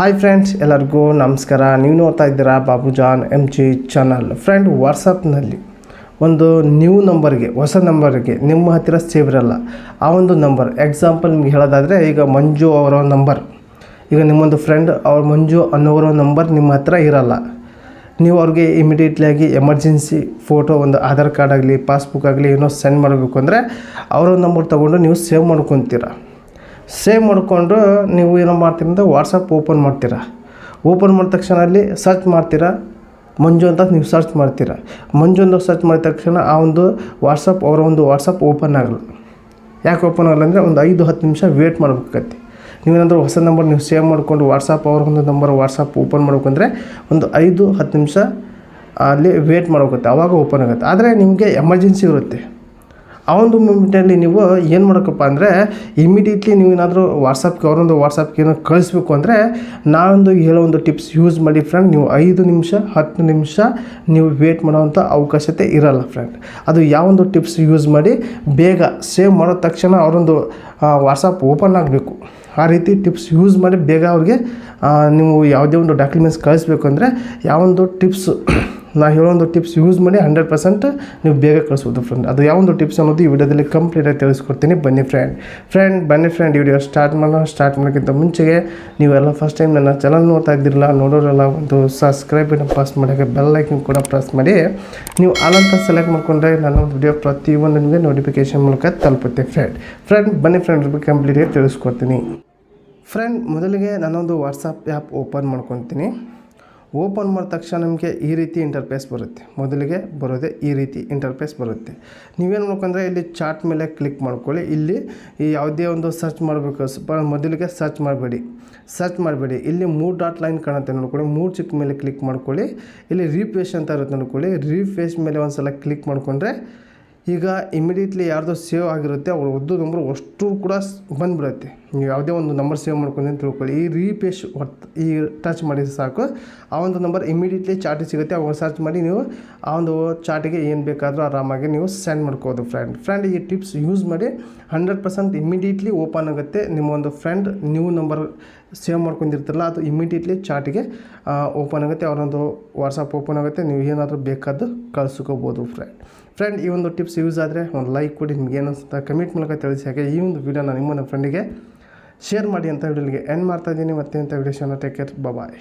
Hi friends ಎಲ್ಲರಿಗೂ ನಮಸ್ಕಾರ. ನೀವು ನೋಡ್ತಾ ಇದ್ದೀರಾ Babu John M G channel friend ವಾಟ್ಸಪ್ನಲ್ಲಿ ಒಂದು ನ್ಯೂ ನಂಬರ್ಗೆ ಹೊಸ ನಂಬರ್ಗೆ ನಿಮ್ಮ ಹತ್ತಿರ ಸೇವ್ ಇರಲ್ಲ. ಆ ಒಂದು ನಂಬರ್ ಎಕ್ಸಾಂಪಲ್ ನಿಮ್ಗೆ ಹೇಳೋದಾದರೆ ಈಗ ಮಂಜು ಅವರ ನಂಬರ್ ಈಗ ನಿಮ್ಮೊಂದು ಫ್ರೆಂಡ್ ಅವ್ರ ಮಂಜು ಅನ್ನೋರ ನಂಬರ್ ನಿಮ್ಮ ಹತ್ತಿರ ಇರಲ್ಲ. ನೀವು ಅವ್ರಿಗೆ ಇಮಿಡಿಯೇಟ್ಲಿಯಾಗಿ ಎಮರ್ಜೆನ್ಸಿ ಫೋಟೋ ಒಂದು ಆಧಾರ್ ಕಾರ್ಡ್ ಆಗಲಿ ಪಾಸ್ಬುಕ್ ಆಗಲಿ ಏನೋ ಸೆಂಡ್ ಮಾಡಬೇಕು ಅಂದರೆ ಅವರ ನಂಬರ್ ತೊಗೊಂಡು ನೀವು ಸೇವ್ ಮಾಡ್ಕೊತೀರ. ಸೇವ್ ಮಾಡಿಕೊಂಡು ನೀವು ಏನೋ ಮಾಡ್ತೀರ ಅಂದರೆ ವಾಟ್ಸಪ್ ಓಪನ್ ಮಾಡ್ತೀರಾ. ಓಪನ್ ಮಾಡಿದ ತಕ್ಷಣ ಅಲ್ಲಿ ಸರ್ಚ್ ಮಾಡ್ತೀರಾ. ಮಂಜು ಅಂತ ನೀವು ಸರ್ಚ್ ಮಾಡ್ತೀರಾ. ಮಂಜು ಅಂತ ಸರ್ಚ್ ಮಾಡಿದ ತಕ್ಷಣ ಆ ಒಂದು ವಾಟ್ಸಪ್ ಅವರ ಒಂದು ವಾಟ್ಸಪ್ ಓಪನ್ ಆಗಲ್ಲ. ಯಾಕೆ ಓಪನ್ ಆಗಲ್ಲ ಅಂದರೆ ಒಂದು ಐದು ಹತ್ತು ನಿಮಿಷ ವೇಟ್ ಮಾಡ್ಬೇಕಾಗತ್ತೆ. ನೀವೇನಾದರೂ ಹೊಸ ನಂಬರ್ ನೀವು ಸೇವ್ ಮಾಡಿಕೊಂಡು ವಾಟ್ಸಪ್ ಅವ್ರ ಒಂದು ನಂಬರ್ ವಾಟ್ಸಪ್ ಓಪನ್ ಮಾಡ್ಬೇಕಂದ್ರೆ ಒಂದು ಐದು ಹತ್ತು ನಿಮಿಷ ಅಲ್ಲಿ ವೇಟ್ ಮಾಡ್ಬೇಕತ್ತೆ ಆವಾಗ ಓಪನ್ ಆಗುತ್ತೆ. ಆದರೆ ನಿಮಗೆ ಎಮರ್ಜೆನ್ಸಿ ಇರುತ್ತೆ. ಆ ಒಂದು ಮೂಮೆಂಟಲ್ಲಿ ನೀವು ಏನು ಮಾಡೋಕ್ಕಪ್ಪ ಅಂದರೆ ಇಮಿಡಿಯೇಟ್ಲಿ ನೀವು ಏನಾದರೂ ವಾಟ್ಸಪ್ಗೆ ಅವರೊಂದು ವಾಟ್ಸಪ್ಗೆ ಏನೋ ಕಳಿಸ್ಬೇಕು ಅಂದರೆ ನಾವೊಂದು ಹೇಳೋ ಒಂದು ಟಿಪ್ಸ್ ಯೂಸ್ ಮಾಡಿ ಫ್ರೆಂಡ್ ನೀವು ಐದು ನಿಮಿಷ, ಹತ್ತು ನಿಮಿಷ ನೀವು ವೇಟ್ ಮಾಡೋವಂಥ ಅವಕಾಶತೆ ಇರಲ್ಲ ಫ್ರೆಂಡ್ ಅದು ಯಾವೊಂದು ಟಿಪ್ಸ್ ಯೂಸ್ ಮಾಡಿ ಬೇಗ ಸೇವ್ ಮಾಡೋ ತಕ್ಷಣ ಅವರೊಂದು ವಾಟ್ಸಪ್ ಓಪನ್ ಆಗಬೇಕು. ಆ ರೀತಿ ಟಿಪ್ಸ್ ಯೂಸ್ ಮಾಡಿ ಬೇಗ ಅವ್ರಿಗೆ ನೀವು ಯಾವುದೇ ಒಂದು ಡಾಕ್ಯುಮೆಂಟ್ಸ್ ಕಳಿಸ್ಬೇಕು ಅಂದರೆ ಯಾವೊಂದು ಟಿಪ್ಸ್ ನಾ ಹೇಳೋಂದು ಟಿಪ್ಸ್ ಯೂಸ್ ಮಾಡಿ ಹಂಡ್ರೆಡ್ ಪರ್ಸೆಂಟ್ ನೀವು ಬೇಗ ಕಳಿಸ್ಬೋದು ಫ್ರೆಂಡ್ ಅದು ಯಾವೊಂದು ಟಿಪ್ಸ್ ಅನ್ನೋದು ಈ ವಿಡಿಯೋದಲ್ಲಿ ಕಂಪ್ಲೀಟಾಗಿ ತಿಳಿಸ್ಕೊಡ್ತೀನಿ. ಬನ್ನಿ ಫ್ರೆಂಡ್ ಫ್ರೆಂಡ್ ಬನ್ನಿ ಫ್ರೆಂಡ್ ವಿಡಿಯೋ ಸ್ಟಾರ್ಟ್ ಮಾಡೋ. ಸ್ಟಾರ್ಟ್ ಮಾಡೋಕ್ಕಿಂತ ಮುಂಚೆಗೆ ನೀವೆಲ್ಲ ಫಸ್ಟ್ ಟೈಮ್ ನನ್ನ ಚಾನಲ್ ನೋಡ್ತಾ ಇದ್ದಿರಲ್ಲ, ನೋಡೋರೆಲ್ಲ ಒಂದು ಸಬ್ಸ್ಕ್ರೈಬನ್ನು ಪಾಸ್ ಮಾಡೋಕ್ಕೆ ಬೆಲ್ ಐಕನ್ ಕೂಡ ಪ್ರೆಸ್ ಮಾಡಿ. ನೀವು ಆಲಂತ ಸೆಲೆಕ್ಟ್ ಮಾಡಿಕೊಂಡ್ರೆ ನನ್ನ ಒಂದು ವಿಡಿಯೋ ಪ್ರತಿಯೊಂದು ನಿಮಗೆ ನೋಟಿಫಿಕೇಶನ್ ಮೂಲಕ ತಲುಪುತ್ತೆ ಫ್ರೆಂಡ್ ಫ್ರೆಂಡ್ ಬನ್ನಿ ಫ್ರೆಂಡ್ ಕಂಪ್ಲೀಟಾಗಿ ತಿಳಿಸ್ಕೊಡ್ತೀನಿ. ಫ್ರೆಂಡ್ ಮೊದಲಿಗೆ ನಾನೊಂದು ವಾಟ್ಸಪ್ ಆ್ಯಪ್ ಓಪನ್ ಮಾಡ್ಕೊತೀನಿ. ಓಪನ್ ಮಾಡಿದ ತಕ್ಷಣ ನಿಮಗೆ ಈ ರೀತಿ ಇಂಟರ್ಫೇಸ್ ಬರುತ್ತೆ. ಮೊದಲಿಗೆ ಬರೋದೇ ಈ ರೀತಿ ಇಂಟರ್ಫೇಸ್ ಬರುತ್ತೆ. ನೀವೇನು ಮಾಡ್ಕೊಂಡ್ರೆ ಇಲ್ಲಿ ಚಾರ್ಟ್ ಮೇಲೆ ಕ್ಲಿಕ್ ಮಾಡ್ಕೊಳ್ಳಿ. ಇಲ್ಲಿ ಈ ಯಾವುದೇ ಒಂದು ಸರ್ಚ್ ಮಾಡಬೇಕು. ಮೊದಲಿಗೆ ಸರ್ಚ್ ಮಾಡಬೇಡಿ. ಸರ್ಚ್ ಮಾಡಬೇಡಿ. ಇಲ್ಲಿ ಮೂರು ಡಾಟ್ ಲೈನ್ ಕಾಣುತ್ತೆ ನೋಡ್ಕೊಳ್ಳಿ ಮೂರು ಚಿಕ್ಕ ಮೇಲೆ ಕ್ಲಿಕ್ ಮಾಡ್ಕೊಳ್ಳಿ. ಇಲ್ಲಿ ರೀಫ್ರೆಶ್ ಅಂತ ಇರುತ್ತೆ ನೋಡ್ಕೊಳ್ಳಿ ರೀಫ್ರೆಶ್ ಮೇಲೆ ಒಂದು ಸಲ ಕ್ಲಿಕ್ ಮಾಡಿಕೊಂಡ್ರೆ ಈಗ ಇಮಿಡಿಯೇಟ್ಲಿ ಯಾರ್ದೋ ಸೇವ್ ಆಗಿರುತ್ತೆ, ಅವ್ರು ಒದ್ದು ನಂಬರ್ ಅಷ್ಟು ಕೂಡ ಬಂದ್ಬಿಡುತ್ತೆ. ನೀವು ಯಾವುದೇ ಒಂದು ನಂಬರ್ ಸೇವ್ ಮಾಡ್ಕೊಂಡು ತಿಳ್ಕೊಳ್ಳಿ. ಈ ರೀಪೇಶ್ ಹೊತ್ತು ಈ ಟಚ್ ಮಾಡಿ ಸಾಕು. ಆ ಒಂದು ನಂಬರ್ ಇಮಿಡಿಯೇಟ್ಲಿ ಚಾಟಿಗೆ ಸಿಗುತ್ತೆ ಅವಾಗ ಸರ್ಚ್ ಮಾಡಿ ನೀವು ಆ ಒಂದು ಚಾಟಿಗೆ ಏನು ಬೇಕಾದರೂ ಆರಾಮಾಗಿ ನೀವು ಸೆಂಡ್ ಮಾಡ್ಕೋದು ಫ್ರೆಂಡ್ ಫ್ರೆಂಡ್ ಈ ಟಿಪ್ಸ್ ಯೂಸ್ ಮಾಡಿ ಹಂಡ್ರೆಡ್ ಪರ್ಸೆಂಟ್ ಇಮಿಡಿಯೇಟ್ಲಿ ಓಪನ್ ಆಗುತ್ತೆ. ನಿಮ್ಮ ಒಂದು ಫ್ರೆಂಡ್ ನ್ಯೂ ನಂಬರ್ ಸೇವ್ ಮಾಡ್ಕೊಂಡಿರ್ತಾರಲ್ಲ, ಅದು ಇಮಿಡಿಯೇಟ್ಲಿ ಚಾಟಿಗೆ ಓಪನ್ ಆಗುತ್ತೆ ಅವರೊಂದು ವಾಟ್ಸಪ್ ಓಪನ್ ಆಗುತ್ತೆ, ನೀವು ಏನಾದರೂ ಬೇಕಾದ್ದು ಕಳ್ಸ್ಕೋಬೋದು ಫ್ರೆಂಡ್ ಫ್ರೆಂಡ್ ಈ ಒಂದು ಟಿಪ್ಸ್ ಯೂಸ್ ಆದರೆ ಒಂದು ಲೈಕ್ ಕೊಡಿ, ನಿಮ್ಗೆ ಏನಿಸ್ತಾ ಕಮೆಂಟ್ ಮೂಲಕ ತಿಳಿಸಿ. ಹಾಗೆ ಈ ಒಂದು ವೀಡಿಯೋನ ನಿಮ್ಮ ಫ್ರೆಂಡಿಗೆ ಶೇರ್ ಮಾಡಿ ಅಂತ ವೀಡಿಯೋಗೆ ಎಂಡ್ ಮಾಡ್ತಾ ಇದ್ದೀನಿ. ಮತ್ತೆ ಅಂತ ವಿಡಿಯೋಶನ ಟೇಕ್ ಕೇರ್ ಬಾಯ್